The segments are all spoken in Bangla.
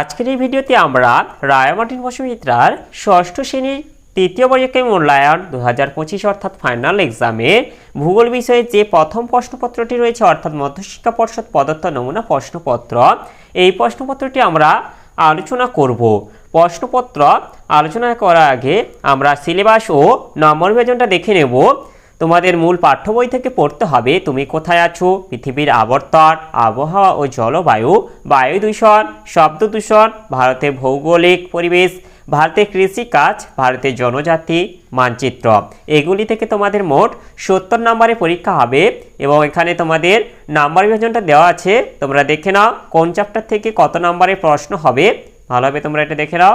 আজকের এই ভিডিওতে আমরা রায়ামার্টিন বসুমিত্রার ষষ্ঠ শ্রেণির তৃতীয় পর্যায়ে মূল্যায়ন দু হাজার পঁচিশ অর্থাৎ ফাইনাল এক্সামে ভূগোল বিষয়ে যে প্রথম প্রশ্নপত্রটি রয়েছে, অর্থাৎ মধ্যশিক্ষা পর্ষদ প্রদত্ত নমুনা প্রশ্নপত্র, এই প্রশ্নপত্রটি আমরা আলোচনা করব। প্রশ্নপত্র আলোচনা করার আগে আমরা সিলেবাস ও নম্বর বিভাজনটা দেখে নেব। তোমাদের মূল পাঠ্য বই থেকে পড়তে হবে, তুমি কোথায় আছো? পৃথিবীর আবর্তন, আবহাওয়া ও জলবায়ু, বায়ু দূষণ, শব্দ দূষণ ভারতের ভৌগোলিক পরিবেশ ভারতের কৃষিকাজ ভারতের জনজাতি, মানচিত্র। এগুলি থেকে তোমাদের মোট সত্তর নম্বরের পরীক্ষা হবে এবং এখানে তোমাদের নাম্বার বিভাজনটা দেওয়া আছে। তোমরা দেখে নাও কোন চ্যাপ্টার থেকে কত নম্বরের প্রশ্ন হবে। ভালোভাবে তোমরা এটা দেখে নাও।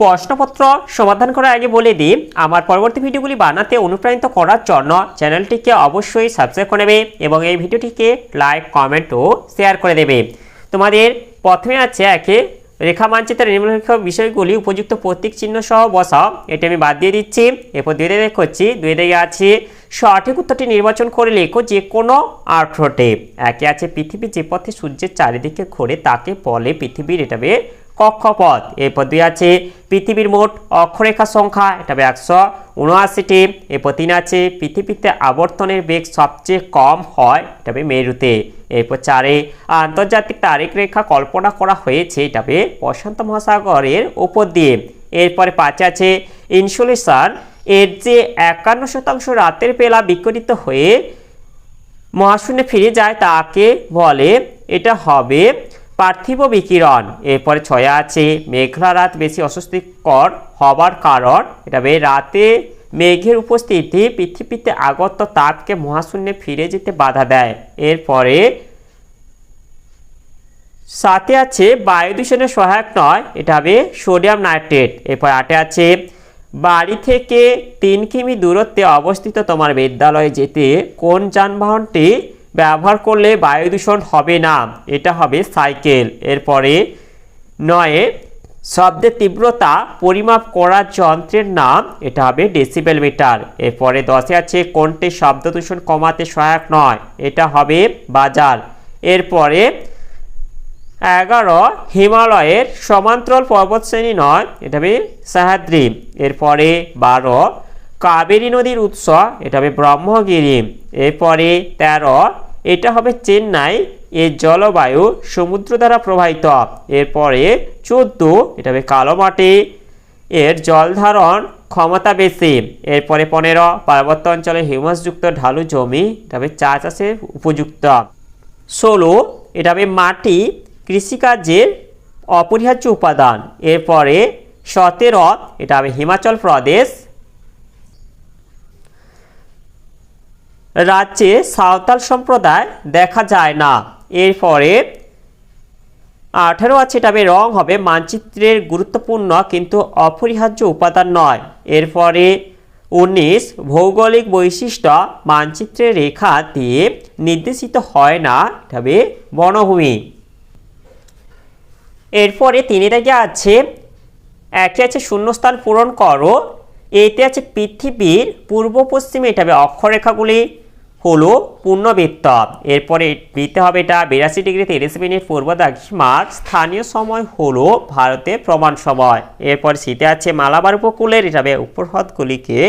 প্রশ্নপত্র সমাধান করার আগে বলে দিই, আমার পরবর্তী ভিডিওগুলি বানাতে অনুপ্রাণিত করার জন্য চ্যানেলটিকে অবশ্যই সাবস্ক্রাইব করে নেবে এবং এই ভিডিওটিকে লাইক কমেন্ট ও শেয়ার করে দেবে। তোমাদের প্রথমে আছে একে রেখা মানচিত্রের নিম্নলিখিত বিষয়গুলি উপযুক্ত প্রতীক চিহ্ন সহ বসাও। এটি আমি বাদ দিয়ে দিচ্ছি। এরপর দুই দিকে করছি। দুই দিকে আছে, সঠিক উত্তরটি নির্বাচন করে লেখো যে কোনো আঠেরোটে। একে আছে পৃথিবী যে পথে সূর্যের চারিদিকে ঘোরে তাকে বলে পৃথিবীর এটা হবে কক্ষপথ। এরপর দুই আছে, পৃথিবীর মোট অক্ষরেখা সংখ্যা, এটা হবে একশো উনআশিটি এরপর তিন আছে, পৃথিবীতে আবর্তনের বেগ সবচেয়ে কম হয়, এটা হবে মেরুতে। এরপর চারে, আন্তর্জাতিক তারিখ রেখা কল্পনা করা হয়েছে, এটা হবে প্রশান্ত মহাসাগরের উপর দিয়ে। এরপরে পাঁচে আছে, ইনসুলেশন এর যে একান্ন শতাংশ রাতের বেলা বিকরিত হয়ে মহাশূন্যে ফিরে যায়, তাকে বলে এটা হবে পার্থিব বিকিরণ। এরপরে ছয় আছে, মেঘলা রাত বেশি অস্বস্তিকর হবার কারণ। এটা রাতে মেঘের উপস্থিতি পৃথিবীতে আগত তাপকে মহাশূন্যে ফিরে যেতে বাধা দেয়। এরপরে সাথে আছে, বায়ু দূষণের সহায়ক নয় এটা হবে সোডিয়াম নাইট্রেট। এরপর আটে আছে, বাড়ি থেকে তিন কিমি দূরত্বে অবস্থিত তোমার বিদ্যালয়ে যেতে কোন যানবাহনটি ব্যবহার করলে বায়ু দূষণ হবে না। এটা হবে সাইকেল। এরপরে নয়ে শব্দের তীব্রতা পরিমাপ করার যন্ত্রের নাম, এটা হবে ডেসিবেল মিটার এরপরে দশে আছে কোনটি শব্দ দূষণ কমাতে সহায়ক নয়, এটা হবে বাজার। এরপরে এগারো হিমালয়ের সমান্তরাল পর্বতশ্রেণী নয়, এটা হবে সাহাদ্রি এরপরে বারো কাবেরী নদীর উৎস, এটা হবে ব্রহ্মগিরি। এরপরে তেরো, এটা হবে চেন্নাই, এর জলবায়ু সমুদ্র দ্বারা প্রবাহিত। এরপরে চোদ্দ, এটা হবে কালো মাটি, এর জল ধারণ ক্ষমতা বেশি। এরপরে পনেরো, পার্বত্য অঞ্চলে হিউমাসযুক্ত ঢালু জমি, এটা হবে চা চাষের উপযুক্ত। ষোলো, এটা হবে মাটি কৃষিকার্যের অপরিহার্য উপাদান। এরপরে সতেরো, এটা হবে হিমাচল প্রদেশ রাজ্যে সাঁওতাল সম্প্রদায় দেখা যায় না। এরপরে আঠেরো আছে এটা রং হবে মানচিত্রের গুরুত্বপূর্ণ কিন্তু অপরিহার্য উপাদান নয়। এরপরে উনিশ, ভৌগোলিক বৈশিষ্ট্য, মানচিত্রের রেখা দিয়ে নির্দেশিত হয় না হবে বনভূমি। এরপরে তিনে থেকে আছে একে আছে শূন্যস্থান পূরণ করো, এতে আছে পৃথিবীর পূর্ব পশ্চিমে এটা হবে অক্ষরেখাগুলি হলো পূর্ণবৃত্ত। এরপরে দিতে হবে এটা বিরাশি ডিগ্রি তিরিশ মিনিট পূর্ব দাক্ষিমার স্থানীয় সময় হলো ভারতের প্রমাণ সময়। এরপর শীতে আছে মালাবার উপকূলের হবে উপহ্রদগুলিকে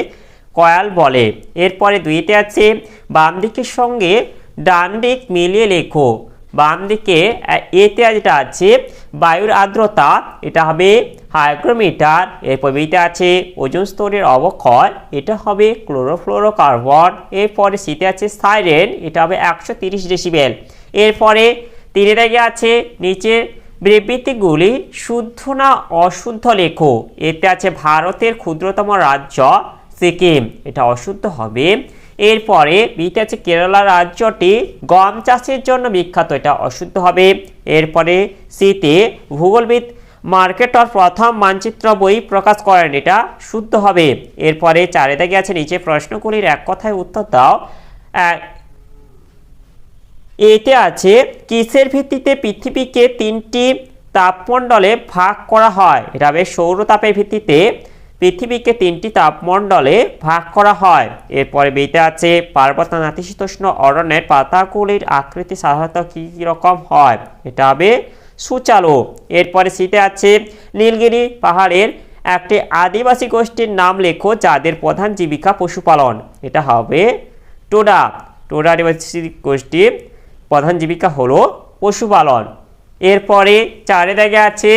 কয়াল বলে। এরপরে দুইতে আছে বাম দিকের সঙ্গে ডান দিক মিলিয়ে লেখো। বাম দিকে এতে যেটা আছে বায়ুর আর্দ্রতা, এটা হবে হাইগ্রোমিটার, এরপর বিতে আছে ওজন স্তরের অবক্ষয়, এটা হবে ক্লোরোফ্লোরোকার্বন, এরপরে শীতে আছে সাইরেন, এটা হবে একশো তিরিশ ডেসিবেল। এরপরে তিনে দাগে আছে নিচে বিবৃতিগুলি শুদ্ধ না অশুদ্ধ লেখো। এতে আছে ভারতের ক্ষুদ্রতম রাজ্য সিকিম, এটা অশুদ্ধ হবে এরপরে বিতে আছে কেরালা রাজ্যটি, গম চাষের জন্য বিখ্যাত, এটা অশুদ্ধ হবে। এরপরে সিতে ভূগোলবিদ মার্কেটর প্রথম মানচিত্র বই প্রকাশ করেন, এটা শুদ্ধ হবে। এরপরে চারে দাগে আছে নিচে প্রশ্নগুলির এক কথায় উত্তর দাও। এতে আছে, কিসের ভিত্তিতে পৃথিবীকে তিনটি তাপমণ্ডলে ভাগ করা হয়? এটা হবে সৌরতাপের ভিত্তিতে। পৃথিবীকে তিনটি তাপমণ্ডলে ভাগ করা হয়। এরপরে বিতে আছে পার্বত্য নাতিশীতোষ্ণ অরণ্যের পাতাগুলির আকৃতি, সাধারণত কী রকম হয়? এটা হবে সুচালো। এরপরে শীতে আছে নীলগিরি পাহাড়ের একটি আদিবাসী গোষ্ঠীর নাম লেখো, যাদের প্রধান জীবিকা পশুপালন। এটা হবে টোডা। টোডা আদিবাসী গোষ্ঠীর প্রধান জীবিকা হলো পশুপালন। এরপরে চারে দাগে আছে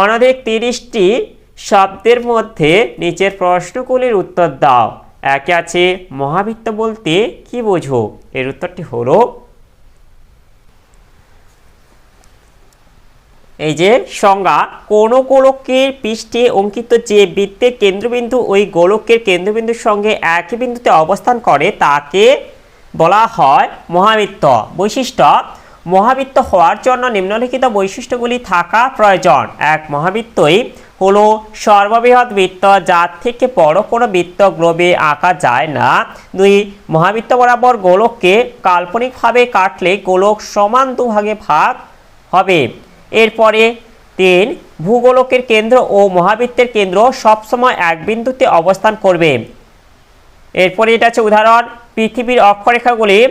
অনধিক তিরিশটি শব্দের মধ্যে নিচের প্রশ্নগুলির উত্তর দাও। একে আছে মহাবৃত্ত বলতে কি বোঝো? এর উত্তরটি হলো, এই যে সংজ্ঞা, কোনো গোলকের পৃষ্ঠে অঙ্কিত যে বৃত্তের কেন্দ্রবিন্দু ওই গোলকের কেন্দ্রবিন্দুর সঙ্গে একই বিন্দুতে অবস্থান করে, তাকে বলা হয় মহাবৃত্ত। বৈশিষ্ট্য, মহাবৃত্ত হওয়ার জন্য নিম্নলিখিত বৈশিষ্ট্যগুলি থাকা প্রয়োজন। এক, মহাবৃত্তই হলো সর্ববৃহৎ বৃত্ত, যার থেকে বড় কোনো বৃত্ত গ্লোবে আঁকা যায় না। দুই, মহাবৃত্ত বরাবর গোলককে কাল্পনিকভাবে কাটলে গোলক সমান দুভাগে ভাগ হবে। এরপরে তিন, ভূগোলকের কেন্দ্র ও মহাবৃত্তের কেন্দ্র সবসময় এক বিন্দুতে অবস্থান করবে। এরপরে এটা হচ্ছে উদাহরণ, পৃথিবীর অক্ষরেখাগুলির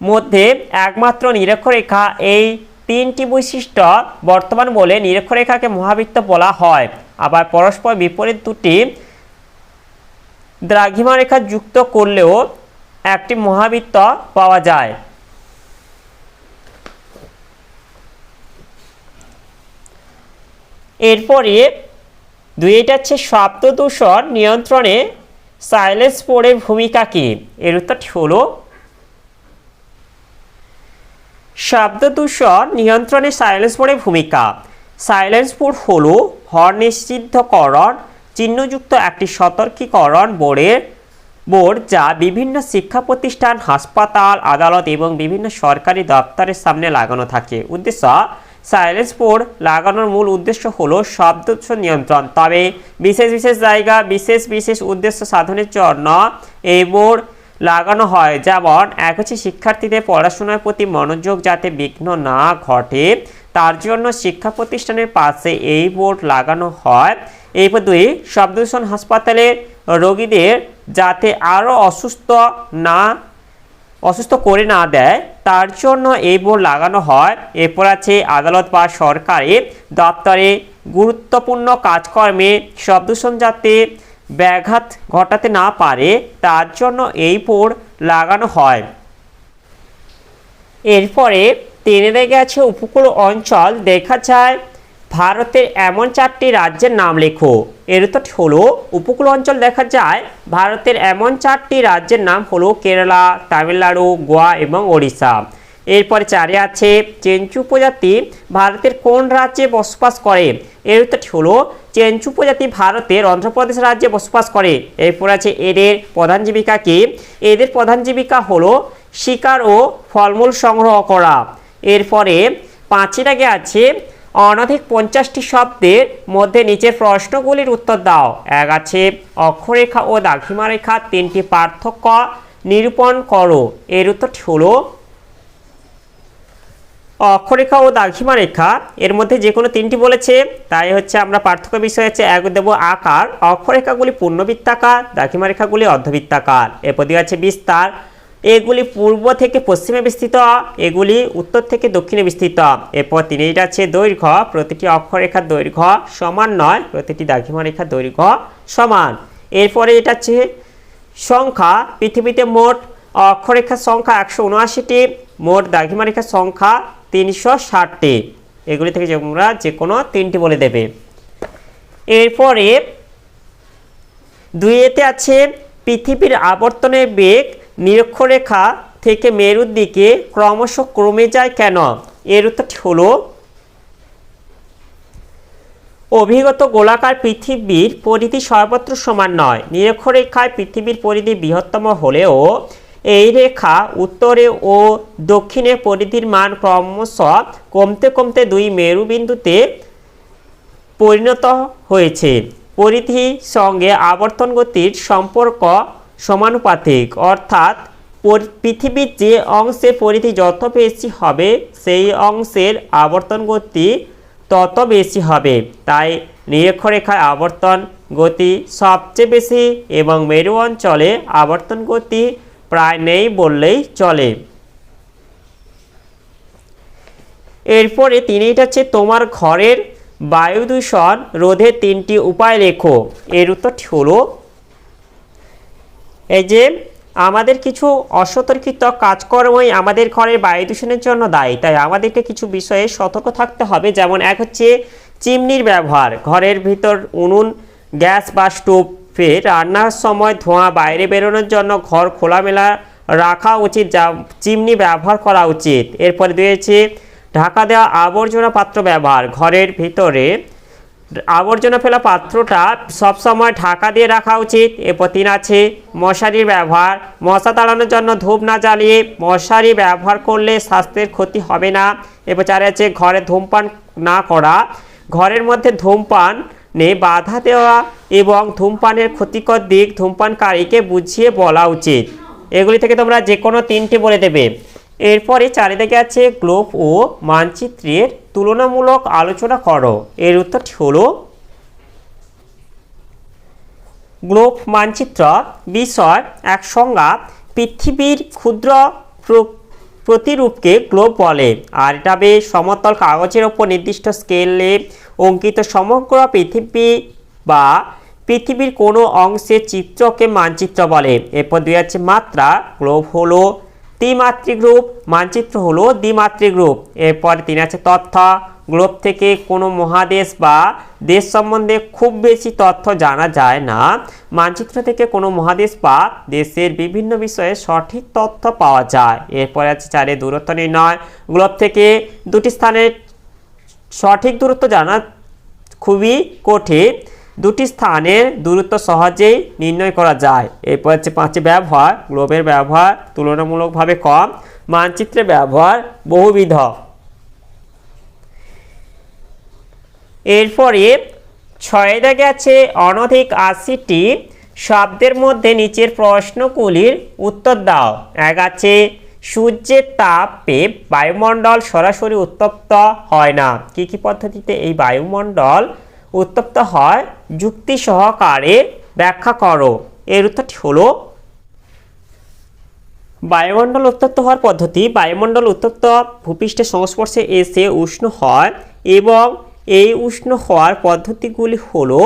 মধ্যে একমাত্র নিরক্ষরেখা, এই তিনটি বৈশিষ্ট্য বর্তমান বলে নিরক্ষরেখাকে মহাবৃত্ত বলা হয়। আবার পরস্পর বিপরীত দুটি দ্রাঘিমা রেখা যুক্ত করলেও একটি মহাবৃত্ত পাওয়া যায়। এরপরে দুই এটা হচ্ছে শব্দ দূষণ নিয়ন্ত্রণে সাইলেন্স বোর্ডের ভূমিকা কি? এর উত্তরটি হলো শব্দ দূষণ নিয়ন্ত্রণে সাইলেন্স বোর্ডের ভূমিকা। সাইলেন্স বোর্ড হলো হর নিষিদ্ধকরণ চিহ্নযুক্ত একটি সতর্কীকরণ বোর্ডের, বোর্ড যা বিভিন্ন শিক্ষা প্রতিষ্ঠান, হাসপাতাল, আদালত এবং বিভিন্ন সরকারি দপ্তরের সামনে লাগানো থাকে। উদ্দেশ্য, সাইলেন্স বোর্ড লাগানোর মূল উদ্দেশ্য হলো শব্দ নিয়ন্ত্রণ। তবে বিশেষ বিশেষ জায়গা, বিশেষ বিশেষ উদ্দেশ্য সাধনের জন্য এই বোর্ড লাগানো হয়। যেমন এক হচ্ছে শিক্ষার্থীদের পড়াশোনার প্রতি মনোযোগ যাতে বিঘ্ন না ঘটে তার জন্য শিক্ষা প্রতিষ্ঠানের পাশে এই বোর্ড লাগানো হয়। এরপর দুই শব্দদূষণ হাসপাতালের রোগীদের যাতে আরও অসুস্থ না, অসুস্থ করে না দেয়, তার জন্য এই বোর্ড লাগানো হয়। এরপর আছে আদালত বা সরকারি দপ্তরে গুরুত্বপূর্ণ কাজকর্মে শব্দদূষণ যাতে ব্যাঘাত ঘটাতে না পারে, তার জন্য এই বোর্ড লাগানো হয়। এরপরে টেনে রেগে আছে উপকূল অঞ্চল, দেখা যায় ভারতের এমন চারটি রাজ্যের নাম লেখো। এর তো হলো, উপকূল অঞ্চল দেখা যায় ভারতের এমন চারটি রাজ্যের নাম হলো কেরালা, তামিলনাড়ু, গোয়া এবং ওড়িশা। এরপরে চারে আছে, চেঞ্চু প্রজাতি ভারতের কোন রাজ্যে বসবাস করে? এর উত্তরটি হলো, চেঞ্চু প্রজাতি ভারতের অন্ধ্রপ্রদেশ রাজ্যে বসবাস করে। এরপর আছে এদের প্রধান জীবিকা কি? এদের প্রধান জীবিকা হলো শিকার ও ফলমূল সংগ্রহ করা। এরপরে পাঁচের আগে আছে, অনধিক পঞ্চাশটি শব্দের মধ্যে নিচের প্রশ্নগুলির উত্তর দাও। এক আছে, অক্ষরেখা ও দাঘিমা রেখা তিনটি পার্থক্য নিরূপণ করো। এর উত্তরটি হলো, অক্ষরেখা ও দাঘিমা রেখা এর মধ্যে যে কোনো তিনটি বলেছে, তাই হচ্ছে আমরা পার্থক্য বিষয় হচ্ছে এক দেব আকার, অক্ষরেখাগুলি পূর্ণবৃত্তাকার দাঘিমা রেখাগুলি অর্ধবৃত্তাকার। এরপর দিয়ে আছে বিস্তার এগুলি পূর্ব থেকে পশ্চিমে বিস্তৃত, এগুলি উত্তর থেকে দক্ষিণে বিস্তৃত। এরপর তিনটা আছে দৈর্ঘ্য, প্রতিটি অক্ষরেখার দৈর্ঘ্য সমান নয়, প্রতিটি দাঘিমা রেখার দৈর্ঘ্য সমান। এরপরে এটা হচ্ছে সংখ্যা, পৃথিবীতে মোট অক্ষরেখার সংখ্যা একশো উনআশিটি, মোট দাঘিমা রেখার সংখ্যা তিনশো ষাটটি। এগুলি থেকে তোমরা যে কোনো তিনটি বলে দেবে। এরপরে দুইয়েতে আছে পৃথিবীর আবর্তনের বেগ নিরক্ষরেখা থেকে মেরুর দিকে ক্রমশ ক্রমে যায় কেন? এর উত্তরটি হলো, অভিগত গোলাকার পৃথিবীর পরিধি সর্বত্র সমান নয়। নিরক্ষরেখায় পৃথিবীর পরিধি বৃহত্তম হলেও এই রেখা উত্তরে ও দক্ষিণে পরিধির মান ক্রমশ কমতে কমতে দুই মেরুবিন্দুতে পরিণত হয়েছে। পরিধির সঙ্গে আবর্তন গতির সম্পর্ক সমানুপাতিক, অর্থাৎ পৃথিবীর যে অংশে পরিধি যত বেশি হবে, সেই অংশের আবর্তন গতি তত বেশি হবে। তাই নিরক্ষরেখায় আবর্তন গতি সবচেয়ে বেশি এবং মেরু অঞ্চলে আবর্তন গতি প্রায় নেই বললেই চলে। এরপরে তিনটা হচ্ছে তোমার ঘরের বায়ু দূষণ রোধের তিনটি উপায় লেখো। এর উত্তরটি হলো এই যে আমাদের কিছু অসতর্কিত কাজকর্মই আমাদের ঘরের বায়ু দূষণের জন্য দায়ী। তাই আমাদেরকে কিছু বিষয়ে সতর্ক থাকতে হবে। যেমন এক হচ্ছে চিমনির ব্যবহার। ঘরের ভিতর উনুন, গ্যাস বা স্টোভে রান্নার সময় ধোঁয়া বাইরে বেরোনোর জন্য ঘর খোলামেলা রাখা উচিত। যা চিমনি ব্যবহার করা উচিত। এরপরে রয়েছে ঢাকা দেওয়া আবর্জনা পাত্র ব্যবহার। ঘরের ভিতরে আবর্জনা ফেলা পাত্রটা সবসময় ঢাকা দিয়ে রাখা উচিত। এরপর তিন আছে, মশারির ব্যবহার। মশা তাড়ানোর জন্য ধূপ না জ্বালিয়ে মশারি ব্যবহার করলে স্বাস্থ্যের ক্ষতি হবে না। এরপর চারে আছে, ঘরে ধূমপান না করা। ঘরের মধ্যে ধূমপান নে বাধা দেওয়া এবং ধূমপানের ক্ষতিকর দিক ধূমপানকারীকে বুঝিয়ে বলা উচিত। এগুলি থেকে তোমরা যে কোনো তিনটি বলে দেবে। এরপরে চারিদিকে আছে গ্লোব ও মানচিত্রের তুলনামূলক আলোচনা করো। এর উত্তরটি হলো, গ্লোব মানচিত্র বিষয় এক সংজ্ঞা পৃথিবীর ক্ষুদ্র প্র- প্রতিরূপকে গ্লোব বলে। আর এটা বেশ সমতল কাগজের ওপর নির্দিষ্ট স্কেলে অঙ্কিত সমগ্র পৃথিবী বা পৃথিবীর কোনো অংশের চিত্রকে মানচিত্র বলে। এরপর দুই আছে মাত্রা। গ্লোব হলো দ্বিমাত্রিক রূপ, মানচিত্র হলো দ্বিমাত্রিক রূপ। এরপর তিন আছে তথ্য। গ্লোব থেকে কোনো মহাদেশ বা দেশ সম্বন্ধে খুব বেশি তথ্য জানা যায় না। মানচিত্র থেকে কোনো মহাদেশ বা দেশের বিভিন্ন বিষয়ে সঠিক তথ্য পাওয়া যায়। এরপরে আছে চারে দূরত্ব নির্ণয়। গ্লোব থেকে দুটি স্থানের সঠিক দূরত্ব জানা খুবই কঠিন। দুটি স্থানের দূরত্ব সহজেই নির্ণয় করা যায়। এরপর হচ্ছে পাঁচে ব্যবহার, গ্লোবের ব্যবহার তুলনামূলকভাবে কম, মানচিত্রের ব্যবহার বহুবিধ। এরপরে ছয় দাগে আছে অনধিক আশিটি শব্দের মধ্যে নিচের প্রশ্নগুলির উত্তর দাও। এক আছে, সূর্যের তাপে বায়ুমণ্ডল সরাসরি উত্তপ্ত হয় না। কি কি পদ্ধতিতে এই বায়ুমণ্ডল উত্তপ্ত হয়, যুক্তি সহকারে ব্যাখ্যা করো। এর উত্তরটি হলো, বায়ুমণ্ডল উত্তপ্ত হওয়ার পদ্ধতি, বায়ুমণ্ডল উত্তপ্ত ভূপৃষ্ঠের সংস্পর্শে এসে উষ্ণ হয় এবং এই উষ্ণ হওয়ার পদ্ধতিগুলি হলো,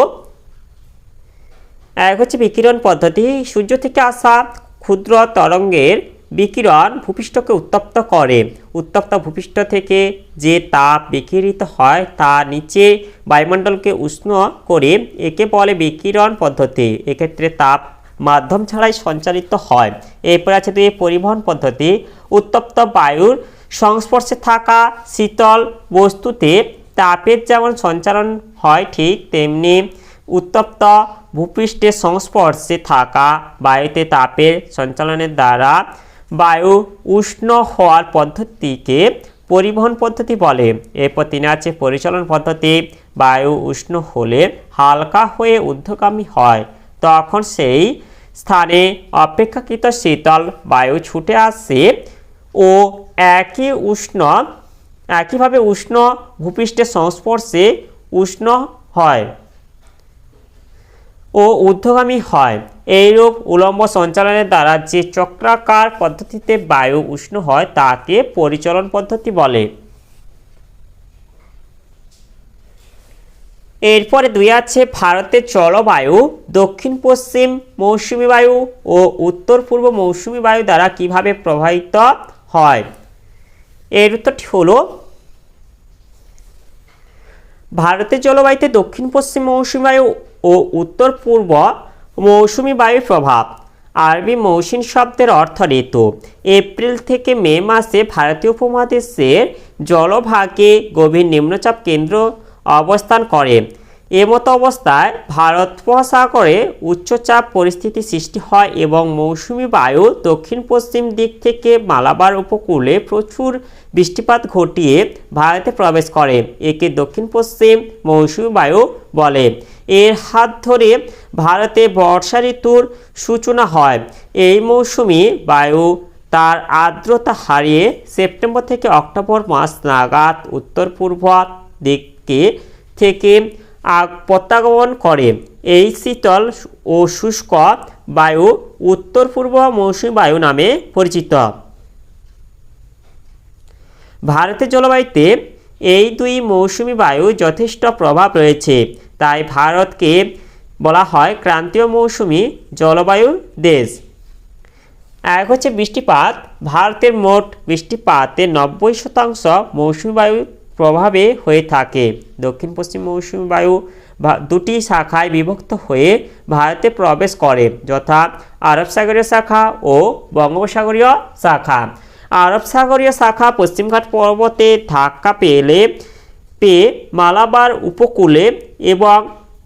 এক হচ্ছে বিকিরণ পদ্ধতি, সূর্য থেকে আসা ক্ষুদ্র তরঙ্গের বিকিরণ ভূপৃষ্ঠকে উত্তপ্ত করে। উত্তপ্ত ভূপৃষ্ঠ থেকে যে তাপ বিকিরিত হয় তা নিচে বায়ুমণ্ডলকে উষ্ণ করে একে বলে বিকিরণ পদ্ধতি। এক্ষেত্রে তাপ মাধ্যম ছাড়াই সঞ্চালিত হয়। এরপর আছে দুই পরিবহন পদ্ধতি। উত্তপ্ত বায়ুর সংস্পর্শে থাকা শীতল বস্তুতে তাপের যেমন সঞ্চালন হয় ঠিক তেমনি উত্তপ্ত ভূপৃষ্ঠের সংস্পর্শে থাকা বায়ুতে তাপের সঞ্চালনের দ্বারা বায়ু উষ্ণ হওয়ার পদ্ধতিকে পরিবহন পদ্ধতি বলে। এরপর তিন আছে পরিচালন পদ্ধতি। বায়ু উষ্ণ হলে হালকা হয়ে ঊর্ধ্বগামী হয়। তখন সেই স্থানে অপেক্ষাকৃত শীতল বায়ু ছুটে আসে ও একই উষ্ণ, একইভাবে উষ্ণ ভূপৃষ্ঠের সংস্পর্শে উষ্ণ হয়। ও ঊর্ধ্বগামী হয়। এইরূপ উলম্ব সঞ্চালনের দ্বারা যে চক্রাকার পদ্ধতিতে বায়ু উষ্ণ হয়, তাকে পরিচলন পদ্ধতি বলে। এরপরে দুই আছে ভারতের জলবায়ু দক্ষিণ পশ্চিম মৌসুমী বায়ু ও উত্তর পূর্ব মৌসুমী বায়ু দ্বারা কীভাবে প্রভাবিত হয়? এর উত্তরটি হলো ভারতের জলবায়ুতে দক্ষিণ পশ্চিম মৌসুমী বায়ু ও উত্তর পূর্ব মৌসুমী বায়ুর প্রভাব। আরবি মৌসুম শব্দের অর্থ ঋতু। এপ্রিল থেকে মে মাসে ভারতীয় উপমহাদেশের জলভাগে গভীর নিম্নচাপ কেন্দ্র অবস্থান করে। এমতো অবস্থায় ভারত মহাসাগরে উচ্চচাপ পরিস্থিতি সৃষ্টি হয় এবং মৌসুমী বায়ু দক্ষিণ পশ্চিম দিক থেকে মালাবার উপকূলে প্রচুর বৃষ্টিপাত ঘটিয়ে ভারতে প্রবেশ করে, একে দক্ষিণ পশ্চিম মৌসুমী বায়ু বলে। এর হাত ধরে ভারতে বর্ষা ঋতুর সূচনা হয়। এই মৌসুমি বায়ু তার আর্দ্রতা হারিয়ে সেপ্টেম্বর থেকে অক্টোবর মাস নাগাদ উত্তর পূর্ব দিকে থেকে আগ- প্রত্যাগমন করে। এই শীতল ও শুষ্ক বায়ু উত্তর পূর্ব মৌসুমী বায়ু নামে পরিচিত। ভারতের জলবায়ুতে এই দুই মৌসুমী বায়ু যথেষ্ট প্রভাব রয়েছে। তাই ভারতকে বলা হয় ক্রান্তীয় মৌসুমি জলবায়ুর দেশ। এক হচ্ছে বৃষ্টিপাত। ভারতের মোট বৃষ্টিপাতের নব্বই শতাংশ মৌসুমী বায়ু প্রভাবে হয়ে থাকে। দক্ষিণ পশ্চিম মৌসুমী বায়ু দুটি শাখায় বিভক্ত হয়ে ভারতে প্রবেশ করে, যথা আরব সাগরীয় শাখা ও বঙ্গোপসাগরীয় শাখা। আরব সাগরীয় শাখা পশ্চিমঘাট পর্বতে ধাক্কা পেলে পেয়ে মালাবার উপকূলে এবং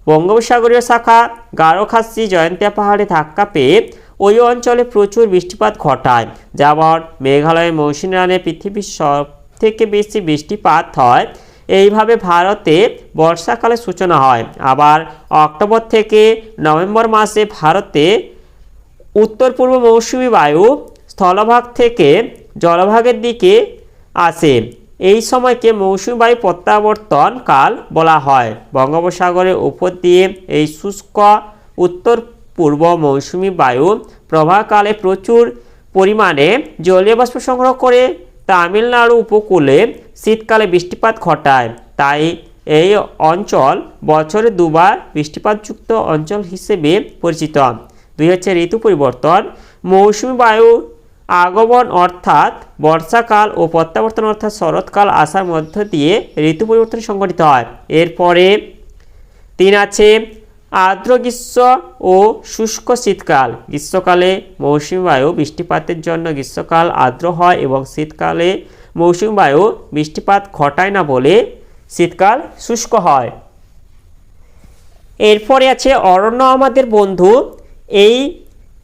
বঙ্গোপসাগরীয় শাখা গারোখাসি জয়ন্তিয়া পাহাড়ে ধাক্কা পেয়ে ওই অঞ্চলে প্রচুর বৃষ্টিপাত ঘটায়। যেমন মেঘালয়ের মৌসুমী পৃথিবীর সব থেকে বেশি বৃষ্টিপাত হয়। এইভাবে ভারতে বর্ষাকালের সূচনা হয়। আবার অক্টোবর থেকে নভেম্বর মাসে ভারতে উত্তর পূর্ব মৌসুমী বায়ু স্থলভাগ থেকে জলভাগের দিকে আসে। এই সময়কে মৌসুমী বায়ু প্রত্যাবর্তন কাল বলা হয়। বঙ্গোপসাগরের উপর দিয়ে এই শুষ্ক উত্তর পূর্ব মৌসুমী বায়ু প্রবাহকালে প্রচুর পরিমাণে জলীয় বাষ্প সংগ্রহ করে তামিলনাড়ু উপকূলে শীতকালে বৃষ্টিপাত ঘটায়। তাই এই অঞ্চল বছরে দুবার বৃষ্টিপাতযুক্ত অঞ্চল হিসেবে পরিচিত। দুই হচ্ছে ঋতু পরিবর্তন। মৌসুমী বায়ু আগমন অর্থাৎ বর্ষাকাল ও প্রত্যাবর্তন অর্থাৎ শরৎকাল আসার মধ্য দিয়ে ঋতু পরিবর্তন সংঘটিত হয়। এরপরে তিন আছে আর্দ্র গ্রীষ্ম ও শুষ্ক শীতকাল। গ্রীষ্মকালে মৌসুমী বায়ু বৃষ্টিপাতের জন্য গ্রীষ্মকাল আর্দ্র হয় এবং শীতকালে মৌসুমী বায়ু বৃষ্টিপাত ঘটায় না বলে শীতকাল শুষ্ক হয়। এরপরে আছে অরণ্য আমাদের বন্ধু। এই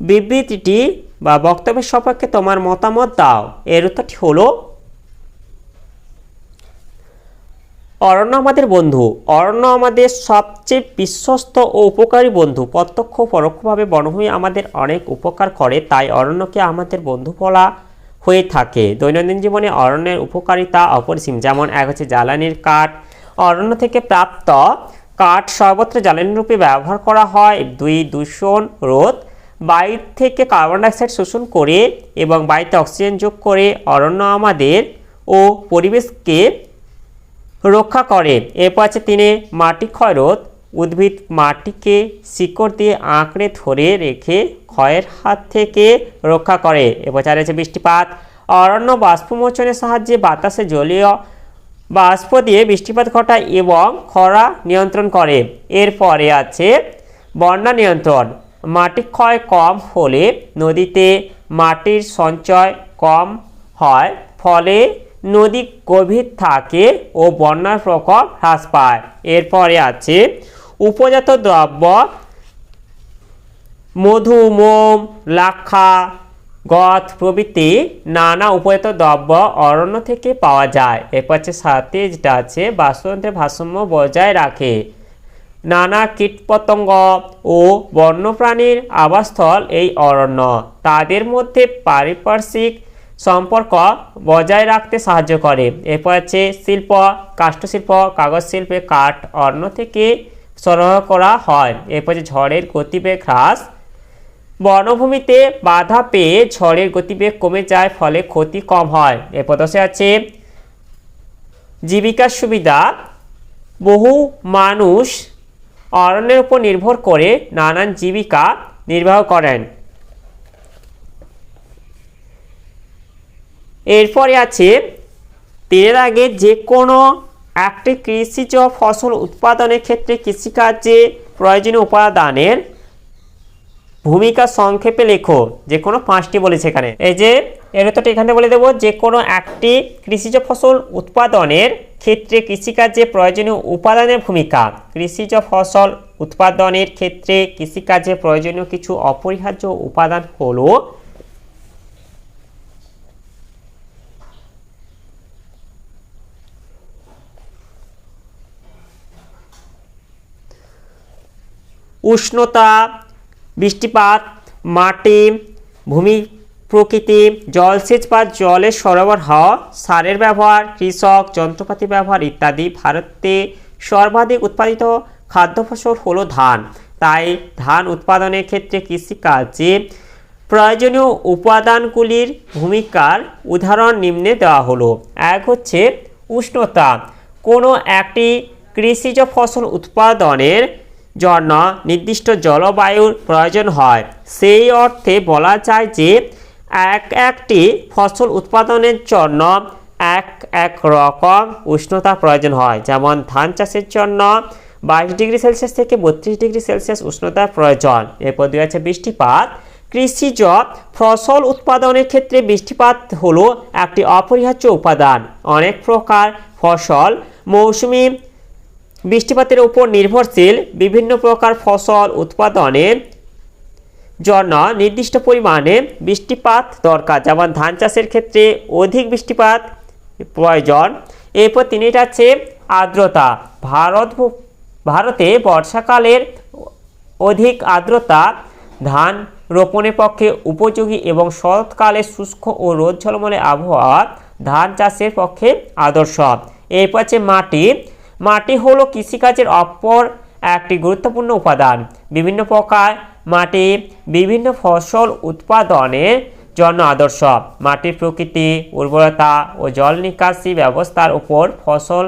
বিবৃতিটি বা বক্তব্যের সপক্ষে তোমার মতামত দাও। এর উত্তরটি হলো, অরণ্য আমাদের বন্ধু। অরণ্য আমাদের সবচেয়ে বিশ্বস্ত ও উপকারী বন্ধু। প্রত্যক্ষ পরোক্ষভাবে বনভূমি আমাদের অনেক উপকার করে, তাই অরণ্যকে আমাদের বন্ধু বলা হয়ে থাকে। দৈনন্দিন জীবনে অরণ্যের উপকারিতা অপরিসীম, যেমন এক হচ্ছে জ্বালানির কাঠ। অরণ্য থেকে প্রাপ্ত কাঠ সর্বত্র জ্বালানি রূপে ব্যবহার করা হয়। দুই, দূষণ রোধ বায়ু থেকে কার্বন ডাইঅক্সাইড শোষণ করে এবং বায়ুতে অক্সিজেন যোগ করে অরণ্য আমাদের ও পরিবেশকে রক্ষা করে। এরপর আছে তিনি মাটি ক্ষয়রোধ। উদ্ভিদ মাটিকে শিকড় দিয়ে আঁকড়ে ধরে রেখে ক্ষয়ের হাত থেকে রক্ষা করে। এরপর চার আছে বৃষ্টিপাত। অরণ্য বাষ্পমোচনের সাহায্যে বাতাসে জলীয় বাষ্প দিয়ে বৃষ্টিপাত ঘটায় এবং খরা নিয়ন্ত্রণ করে। এরপরে আছে বন্যা নিয়ন্ত্রণ। মাটি ক্ষয় কম হলে নদীতে মাটির সঞ্চয় কম হয়, ফলে নদী গভীর থাকে ও বন্যার প্রকোপ হ্রাস পায়। এরপরে আছে উপজাত দ্রব্য, মধু, মোম, লাক্ষা গথ প্রভৃতি নানা উপজাত দ্রব্য অরণ্য থেকে পাওয়া যায়। এরপর আছে সাথে যেটা আছে, বাস্তুতন্ত্রের ভারসাম্য বজায় রাখে। নানা কীটপতঙ্গ ও বন্যপ্রাণীর আবাসস্থল এই অরণ্য। তাদের মধ্যে পারিপার্শ্বিক সম্পর্ক বজায় রাখতে সাহায্য করে। এরপর আছে শিল্প, কাষ্ঠশিল্প কাগজ শিল্পে কাঠ অরণ্য থেকে সরবরাহ করা হয়। এরপর আছে ঝড়ের গতিবেগ হ্রাস। বনভূমিতে বাধা পেয়ে ঝড়ের গতিবেগ কমে যায়, ফলে ক্ষতি কম হয়। এরপর দশে আছে জীবিকার সুবিধা। বহু মানুষ অরণ্যের উপর নির্ভর করে নানান জীবিকা নির্বাহ করেন। এরপরে আছে, তেলের আগে যে কোনো একটি কৃষিজ ফসল উৎপাদনের ক্ষেত্রে কৃষিকার্যে প্রয়োজনীয় উপাদানের ভূমিকা সংক্ষেপে লেখো। যে কোনো পাঁচটি বলেছে এখানে। এই যে, এর উত্তরটা এখানে বলে দেবো। যে কোনো একটি কৃষিজ ফসল উৎপাদনের ক্ষেত্রে কৃষিকাজে প্রয়োজনীয় উপাদানের ভূমিকা। কৃষিজ ফসল উৎপাদনের ক্ষেত্রে কৃষিকাজে প্রয়োজনীয় কিছু অপরিহার্য উপাদান হলো উষ্ণতা, বৃষ্টিপাত, মাটি, ভূমি প্রকৃতি, জলসেচ বা জলের সরবরাহ, সারের ব্যবহার, কৃষক, যন্ত্রপাতি ব্যবহার ইত্যাদি ভারতে সর্বাধিক উৎপাদিত খাদ্য ফসল হলো ধান। তাই ধান উৎপাদনের ক্ষেত্রে কৃষিকাজে প্রয়োজনীয় উপাদানগুলির ভূমিকার উদাহরণ নিম্নে দেওয়া হলো। এক হচ্ছে উষ্ণতা। কোনো একটি কৃষিজ ফসল উৎপাদনের জন্য নির্দিষ্ট জলবায়ুর প্রয়োজন হয়। সেই অর্থে বলা যায় যে এক একটি ফসল উৎপাদনের জন্য এক এক রকম উষ্ণতার প্রয়োজন হয়। যেমন ধান চাষের জন্য বাইশ ডিগ্রি সেলসিয়াস থেকে বত্রিশ ডিগ্রি সেলসিয়াস উষ্ণতার প্রয়োজন। এরপর দুই আছে বৃষ্টিপাত। কৃষিজ ফসল উৎপাদনের ক্ষেত্রে বৃষ্টিপাত হলো একটি অপরিহার্য উপাদান। অনেক প্রকার ফসল মৌসুমি বৃষ্টিপাতের উপর নির্ভরশীল। বিভিন্ন প্রকার ফসল উৎপাদনের জন্য নির্দিষ্ট পরিমাণে বৃষ্টিপাত দরকার। যেমন ধান চাষের ক্ষেত্রে অধিক বৃষ্টিপাত প্রয়োজন। এরপর তিনটা আছে আর্দ্রতা। ভারত ভারতে বর্ষাকালের অধিক আর্দ্রতা ধান রোপণের পক্ষে উপযোগী এবং শরৎকালে শুষ্ক ও রোদ ঝলমলে আবহাওয়া ধান চাষের পক্ষে আদর্শ। এরপর আছে মাটি। মাটি হলো কৃষিকাজের অপর একটি গুরুত্বপূর্ণ উপাদান। বিভিন্ন প্রকার মাটি, বিভিন্ন ফসল উৎপাদনের জন্য আদর্শ। মাটির প্রকৃতি, উর্বরতা ও জল নিকাশি ব্যবস্থার উপর ফসল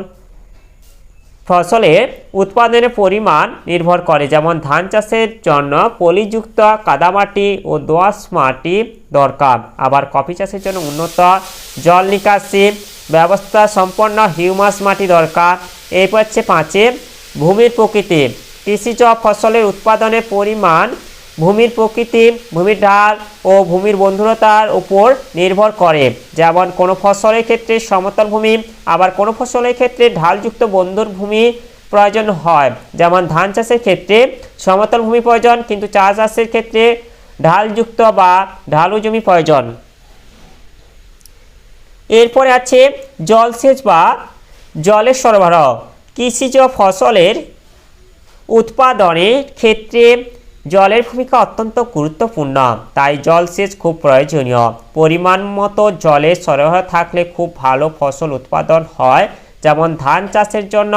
ফসলের উৎপাদনের পরিমাণ নির্ভর করে। যেমন, ধান চাষের জন্য পলিযুক্ত কাদামাটি ও দোআঁশ মাটি দরকার। আবার কফি চাষের জন্য উন্নত জল নিকাশি ব্যবস্থা সম্পন্ন হিউমাস মাটি দরকার। এরপর হচ্ছে পাঁচে ভূমির প্রকৃতি। কৃষিজ ফসলের উৎপাদনের পরিমাণ ভূমির প্রকৃতি, ভূমির ঢাল ও ভূমির বন্ধুরতার উপর নির্ভর করে। যেমন, কোনো ফসলের ক্ষেত্রে সমতল ভূমি, আবার কোনো ফসলের ক্ষেত্রে ঢালযুক্ত বন্ধুর ভূমি প্রয়োজন হয়। যেমন, ধান চাষের ক্ষেত্রে সমতল ভূমি প্রয়োজন, কিন্তু চা চাষের ক্ষেত্রে ঢালযুক্ত বা ঢালু জমি প্রয়োজন। এরপরে আছে জলসেচ বা জলের সরবরাহ। কৃষিজ ফসলের উৎপাদনের ক্ষেত্রে জলের ভূমিকা অত্যন্ত গুরুত্বপূর্ণ। তাই জলসেচ খুব প্রয়োজনীয়। পরিমাণ মতো জলের সরবরাহ থাকলে খুব ভালো ফসল উৎপাদন হয়। যেমন ধান চাষের জন্য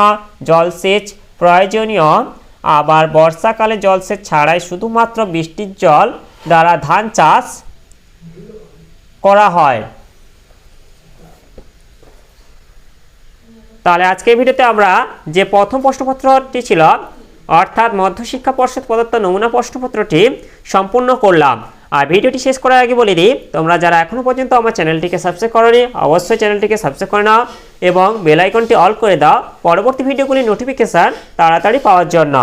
জলসেচ প্রয়োজনীয়। আবার বর্ষাকালে জলসেচ ছাড়াই শুধুমাত্র বৃষ্টির জল দ্বারা ধান চাষ করা হয়। তাহলে আজকের ভিডিওতে আমরা যে প্রথম প্রশ্নপত্রটি ছিল, অর্থাৎ মধ্যশিক্ষা পর্ষদ প্রদত্ত নমুনা প্রশ্নপত্রটি সম্পূর্ণ করলাম। আর ভিডিওটি শেষ করার আগে বলে দিই, তোমরা যারা এখনও পর্যন্ত আমার চ্যানেলটিকে সাবস্ক্রাইব করনি, অবশ্যই চ্যানেলটিকে সাবস্ক্রাইব করে নাও এবং বেলাইকনটি অল করে দাও। পরবর্তী ভিডিওগুলির নোটিফিকেশান তাড়াতাড়ি পাওয়ার জন্য।